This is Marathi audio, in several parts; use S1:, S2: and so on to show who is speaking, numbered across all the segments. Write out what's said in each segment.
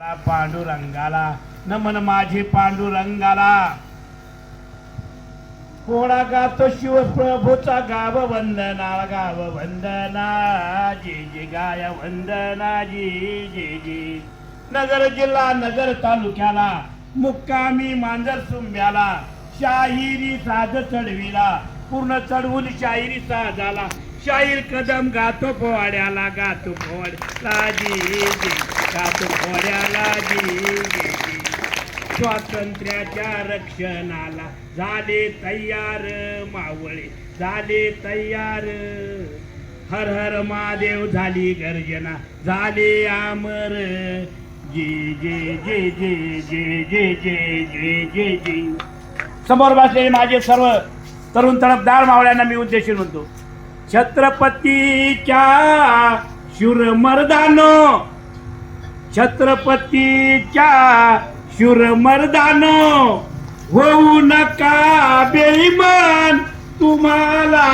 S1: पांडुरंगाला. नमन माझे पांडुरंगाला. कोणा गातो शिवप्रभूचा गाव वंदना गाव वंदना. जे जे गाय वंदना. जी जे जे. नगर जिल्हा नगर तालुक्याला. मुक्कामी मांजर सुंब्याला. शाहिरी साज चढविला. पूर्ण चढवून शाहिरी साजाला. शाहीर कदम गातो पोवाड्याला गातो पोवाड्याला. जी जी. गातो स्वातंत्र्याच्या रक्षणाला झाले तयार मावळे झाले तयार. हर हर महादेव झाली गर्जना झाले आमर. जे जे जे जे जे जे जे जे जे जे. समोर बसलेले माझे सर्व तरुण तडफदार मावळ्यांना मी उद्देशून म्हणतो छत्रपतीच्या शूरमर्दानो छत्रपतीच्या शूरमर्दान होऊ नका बेईमान तुम्हाला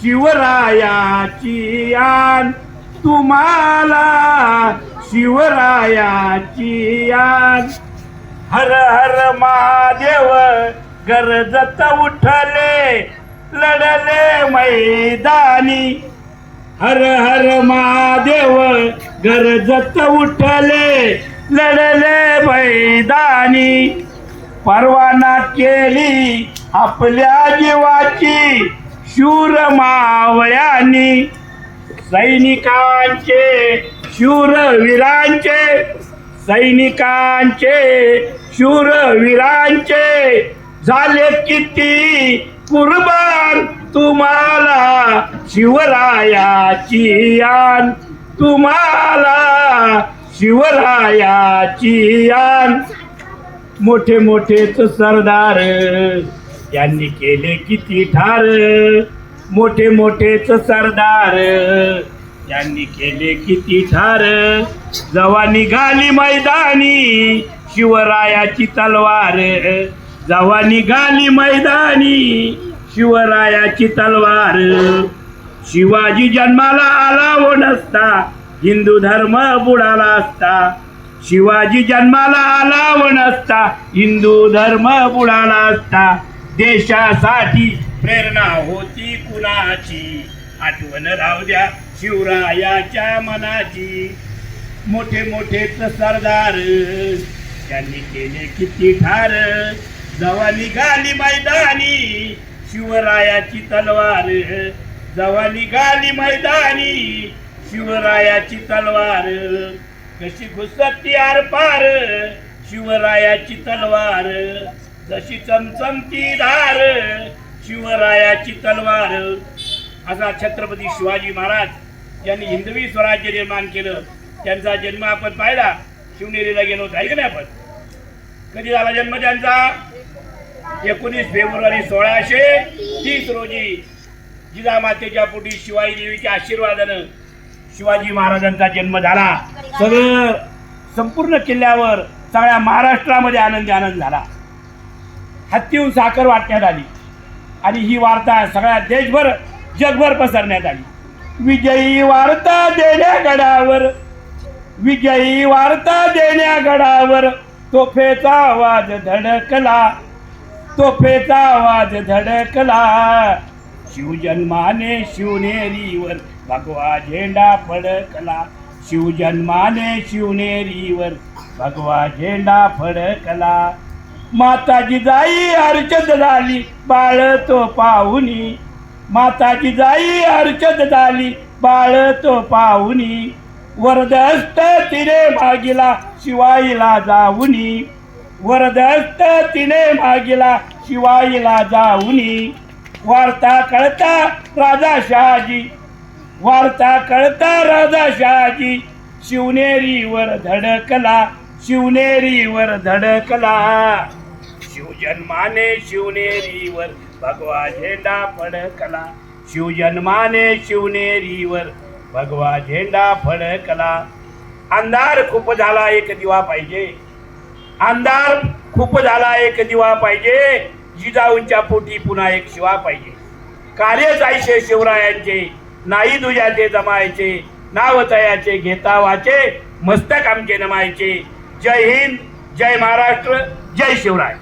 S1: शिवरायाची आन तुम्हाला शिवरायाची आन हर हर महादेव गरजत उठले लढले मैदानी. हर हर महादेव गरजत उठले लढले मैदानी. परवाना केली आपल्या जीवाची शूर मावयानी सैनिकांचे शूरवीरांचे सैनिकांचे शूरवीरांचे झाले किती कुर्बान तुम्हाला शिवरायाची यान. तुम्हाला शिवरायाची आन मोठे मोठेच सरदार यांनी केले किती ठार. मोठे मोठेच सरदार यांनी केले किती ठार. जवा निघाली मैदानी शिवरायाची तलवार. जवा निघाली मैदानी शिवरायाची तलवार. शिवाजी जन्माला आला व नसता हिंदू धर्म बुडाला असता. शिवाजी जन्माला आला व नसता हिंदू धर्म बुडाला असता. देशासाठी प्रेरणा होती कुणाची? आठवण राहू द्या शिवरायाच्या मनाची. मोठे मोठे सरदार त्यांनी केले किती ठार. जवा निघाली मैदानी शिवरायाची तलवार. जवा निघाली मैदानी शिवरायाची तलवार. कशी घुसती आरपार शिवरायाची तलवार. जशी चमचमती धार शिवरायाची तलवार. असा छत्रपती शिवाजी महाराज यांनी हिंदवी स्वराज्य निर्माण केलं. त्यांचा जन्म आपण पाहिला. शिवनेरीला गेलो होतो. ऐक नाही आपण? कधी झाला जन्म त्यांचा? एकोणीस फेब्रुवारी सोळाशे तीस रोजी. जिजामातेच्या पोटी शिवाई देवीच्या आशीर्वादानं शिवाजी महाराजांचा जन्म झाला. सगळं संपूर्ण किल्ल्यावर सगळ्या महाराष्ट्रामध्ये आनंदी आनंद झाला. हत्तीहून साखर वाटण्यात आली. आणि ही वार्ता सगळ्या देशभर जगभर पसरण्यात आली. विजयी वार्ता देण्या गडावर विजयी वार्ता देण्या गडावर तोफेचा आवाज धडकला तोफेचा आवाज धडकला. शिवजन्माने शिवनेरीवर भगवा झेंडा फडकला. शिवजन्माने शिवनेरीवर भगवा झेंडा फडकला. माताजी जाई अर्चद झाली बाळ तो पाहुनी माताजी जाई अर्चद झाली बाळ तो पाहुनी वरदस्त तिने मागिला शिवाईला जाऊनी. वरदस्त तिने मागिला शिवाईला जाऊनी. वार्ता कळता राजा शहाजी. वार्ता कळता राजा शहाजी. शिवनेरीवर धडकला शिवनेरीवर धडकला. शिवजन्माने शिवनेरीवर भगवा झेंडा फडकला. शिवजन्माने शिवनेरीवर भगवा झेंडा फडकला. अंधार खूप झाला एक दिवा पाहिजे. अंधार खूप झाला एक दिवा पाहिजे. जिजाऊंच्या पोटी पुन्हा एक शिवा पाहिजे. कार्य जायचे शिवरायांचे नाही दुजाचे जमायचे नाव तयाचे घेता वाचे मस्तक आमचे नमायचे. जय हिंद जय महाराष्ट्र जय शिवराय.